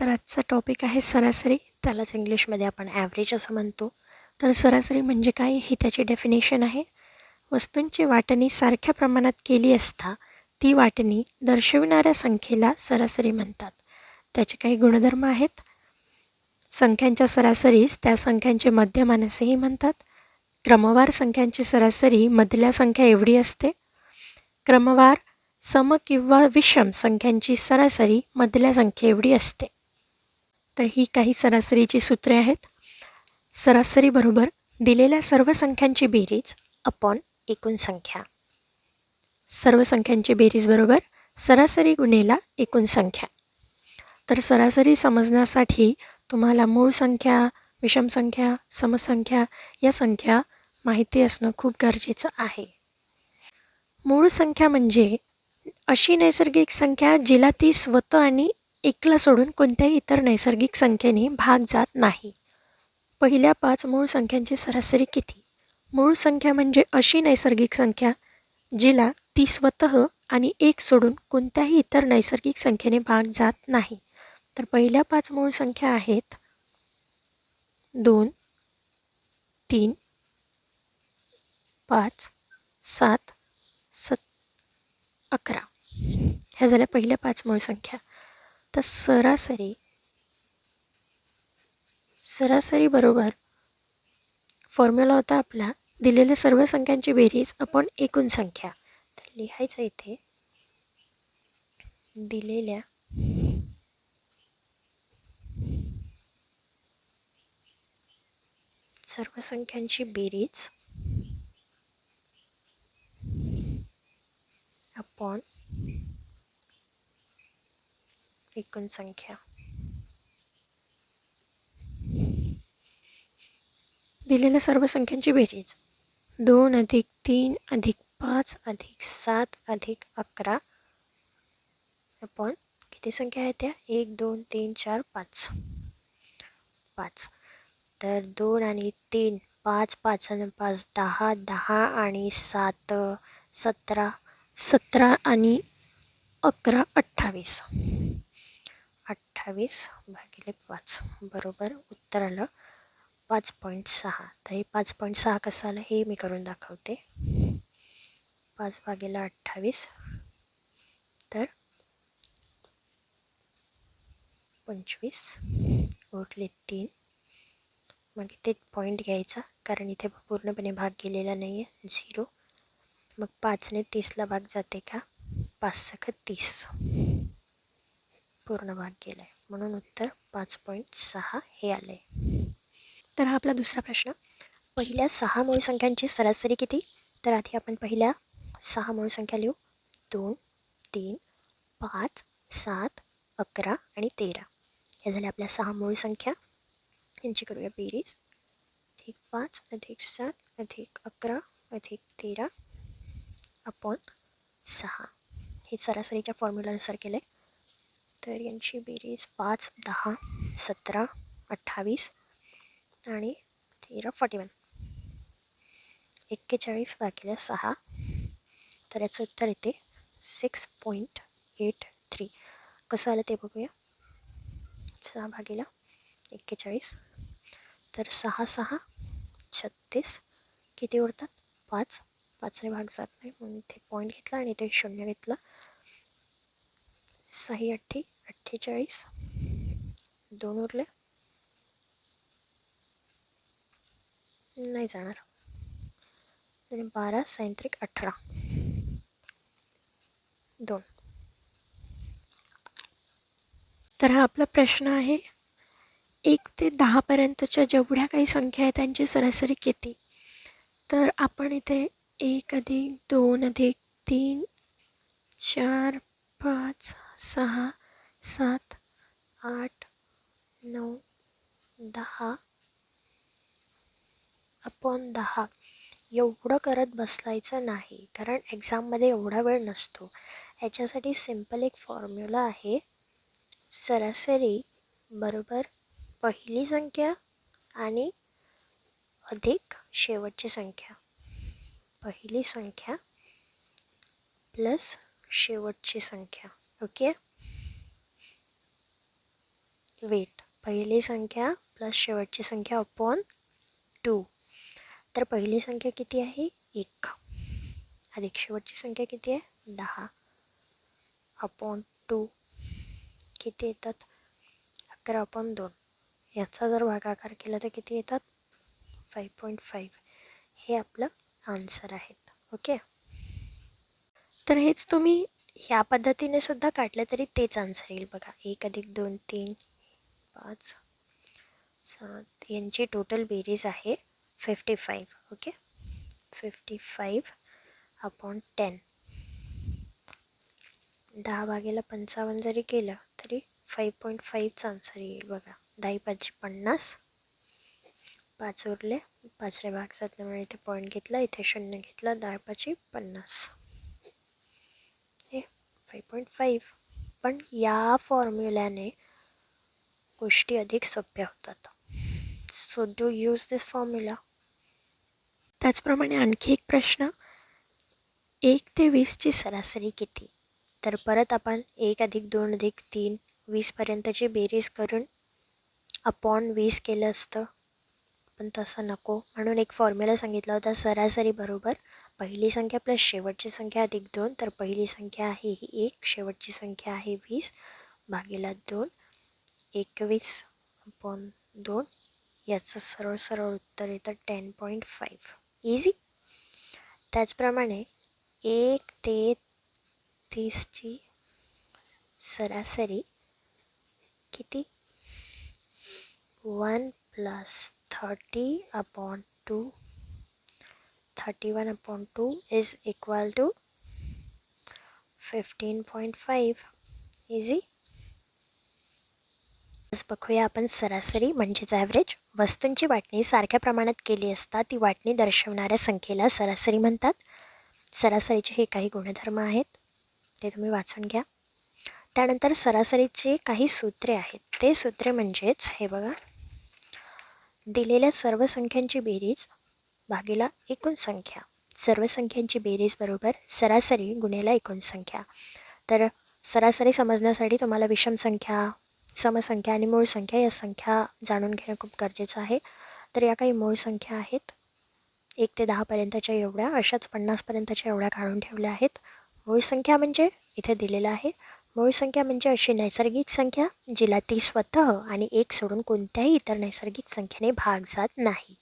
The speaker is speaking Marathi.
तर आजचा टॉपिक आहे सरासरी. त्यालाच इंग्लिशमध्ये आपण ॲव्हरेज असं म्हणतो. तर सरासरी म्हणजे काय? ही त्याची डेफिनेशन आहे. वस्तूंची वाटणी सारख्या प्रमाणात केली असता ती वाटणी दर्शविणाऱ्या संख्येला सरासरी म्हणतात. त्याचे काही गुणधर्म आहेत. संख्यांच्या सरासरीस त्या संख्यांचे मध्यमान असेही म्हणतात. क्रमवार संख्यांची सरासरी मधल्या संख्या एवढी असते. क्रमवार सम किंवा विषम संख्यांची सरासरी मधल्या संख्ये एवढी असते. तर ही काही सरासरीची सूत्रे आहेत सरासरी बरोबर दिलेल्या सर्व संख्यांची बेरीज अपॉन एकूण संख्या. सर्व संख्यांची बेरीज बरोबर सरासरी गुणेला एकूण संख्या. तर सरासरी समजण्यासाठी तुम्हाला मूळ संख्या विषम संख्या समसंख्या या संख्या माहिती असणं खूप गरजेचं आहे. मूळ संख्या म्हणजे अशी नैसर्गिक संख्या जिला ती स्वतः आणि एकला सोडून कोणत्याही इतर नैसर्गिक संख्येने भाग जात नाही. पहिल्या पाच मूळ संख्यांची सरासरी किती? मूळ संख्या म्हणजे अशी नैसर्गिक संख्या जिला ती स्वतः आणि एक सोडून कोणत्याही इतर नैसर्गिक संख्येने भाग जात नाही. तर पहिल्या पाच मूळ संख्या आहेत दोन तीन पाच सात सत अकरा. ह्या झाल्या पहिल्या पाच मूळ संख्या. तर सरासरी सरासरी बरोबर फॉर्म्युला होता आपला. दिलेल्या सर्व संख्यांची बेरीज आपण एकूण संख्या. तर लिहायचं इथे दिलेल्या सर्व संख्यांची बेरीज आपण एकूण संख्या. दिलेल्या सर्व संख्यांची बेरीज. दोन अधिक तीन अधिक पाच अधिक सात अधिक अकरा. आपण किती संख्या आहेत त्या? एक दोन तीन चार पाच. पाच. तर दोन आणि तीन पाच पाच आणि पाच दहा दहा आणि सात सतरा सतरा आणि अकरा अठ्ठावीस. अठ्ठावीस भागिले पाच बरोबर उत्तर आलं पाच पॉईंट सहा. तर हे पाच पॉईंट सहा कसं आलं? हे मी करून दाखवते. पाच भागेला अठ्ठावीस. तर पंचवीस उरले तीन. म्हणजे मग इथे पॉईंट घ्यायचा कारण इथे पूर्णपणे भाग गेलेला नाही आहे झिरो. मग पाचने तीसला भाग जाते का? पाच सख तीस. पूर्ण भाग गेला आहे म्हणून उत्तर पाच पॉईंट सहा हे आलं आहे तर हा आपला दुसरा प्रश्न. पहिल्या सहा मूळ संख्यांची सरासरी किती? तर आधी आपण पहिल्या सहा मूळ संख्या लिहू. दोन तीन पाच सात अकरा आणि तेरा. हे झाल्या आपल्या सहा मूळ संख्या. यांची करूया बेरीज. अधिक पाच अधिक सात अधिक अकरा अधिक तेरा. अपॉन सहा. हे सरासरीच्या फॉर्म्युलानुसार केलं आहे तर यांची बेरीज पाच दहा सतरा अठ्ठावीस आणि तेरा फॉर्टी वन एक्केचाळीस भागिले सहा तर याचं उत्तर येते सिक्स पॉईंट एट थ्री कसं आलं ते बघूया. सहा भागीला एक्केचाळीस तर सहा सहा छत्तीस. किती उरतात? पाच. पाचने भाग जात नाही म्हणून इथे पॉईंट घेतला आणि इथे शून्य घेतला. सही अठ्ठी अठ्ठेचाळीस. दोन उरले. नाही जाणार. आणि बारा सायंत्रिक अठरा. दोन. तर हा आपला प्रश्न आहे एक ते दहापर्यंतच्या जेवढ्या काही संख्या आहेत त्यांची सरासरी किती? तर आपण इथे एक अधिक दोन अधिक तीन चार पाच सहा सात आठ नऊ दहा अपॉन दहा. एवढं करत बसलायचं नाही कारण एक्झाममध्ये एवढा वेळ नसतो. याच्यासाठी सिंपल एक फॉर्म्युला आहे. सरासरी बरोबर पहिली संख्या आणि अधिक शेवटची संख्या. पहिली संख्या प्लस शेवटची संख्या. ओके? वेट पहिली संख्या प्लस शेवटची संख्या अपॉन टू तर पहिली संख्या किती आहे? एक. अधिक शेवटची संख्या किती आहे? दहा. अपॉन टू किती येतात? अकरा अपॉन दोन. याचा जर भागाकार केला तर किती येतात? फाईव्ह पॉईंट फाईव्ह हे आपलं आन्सर आहेत. ओके तर हेच तुम्ही ह्या पद्धतीने सुद्धा काढलं तरी तेच आन्सर येईल बघा. एक अधिक दोन तीन. पाच सात यांची टोटल बेरीज आहे fifty five okay fifty five upon ten दहा भागेला पंचावन्न जरी केलं तरी फाईव्ह पॉईंट फाईव्हचा आन्सर येईल बघा. दहा पाचशे पन्नास. पाच उरले पाचरे भाग सातल्यामुळे इथे पॉईंट घेतला इथे शून्य घेतला दहा पाचशे पन्नास. हे फाईव्ह पॉईंट फाईव्ह पण या फॉर्म्युल्याने गोष्टी अधिक सोप्या होतात. So do use this formula त्याचप्रमाणे आणखी एक प्रश्न. एक ते वीसची सरासरी किती? तर परत आपण एक अधिक दोन अधिक तीन वीसपर्यंतची बेरीज करून अपॉन वीस केलं असतं. पण तसं नको. म्हणून एक फॉर्म्युला सांगितला होता सरासरी बरोबर. पहिली संख्या प्लस शेवटची संख्या अधिक दोन तर पहिली संख्या आहे ही एक शेवटची संख्या आहे वीस भागीला दोन. एकवीस अपॉन दोन याचं सरळ सरळ उत्तर येतं टेन पॉईंट फाईव्ह इझी त्याचप्रमाणे एक ते तीसची सरासरी किती? One plus thirty upon two thirty one upon two is equal to fifteen point five easy आज बघूया आपण सरासरी म्हणजेच ॲव्हरेज वस्तूंची वाटणी सारख्या प्रमाणात केली असता ती वाटणी दर्शवणाऱ्या संख्येला सरासरी म्हणतात. सरासरीचे हे काही गुणधर्म आहेत ते तुम्ही वाचून घ्या. त्यानंतर सरासरीचे काही सूत्रे आहेत. ते सूत्रे म्हणजेच हे बघा. दिलेल्या सर्व संख्यांची बेरीज भागीला एकूण संख्या. सर्व संख्यांची बेरीज बरोबर सरासरी गुणेला एकूण संख्या. तर सरासरी समजण्यासाठी तुम्हाला विषम संख्या समसंख्या आणि मूळ संख्या या संख्या जाणून घेणं खूप गरजेचं आहे. तर या काही मूळ संख्या आहेत. एक ते दहापर्यंतच्या एवढ्या अशाच पन्नासपर्यंतच्या एवढ्या काढून ठेवल्या आहेत. मूळ संख्या म्हणजे इथे दिलेलं आहे. मूळ संख्या म्हणजे अशी नैसर्गिक संख्या जिला ती स्वतः आणि एक सोडून कोणत्याही इतर नैसर्गिक संख्येने भाग जात नाही.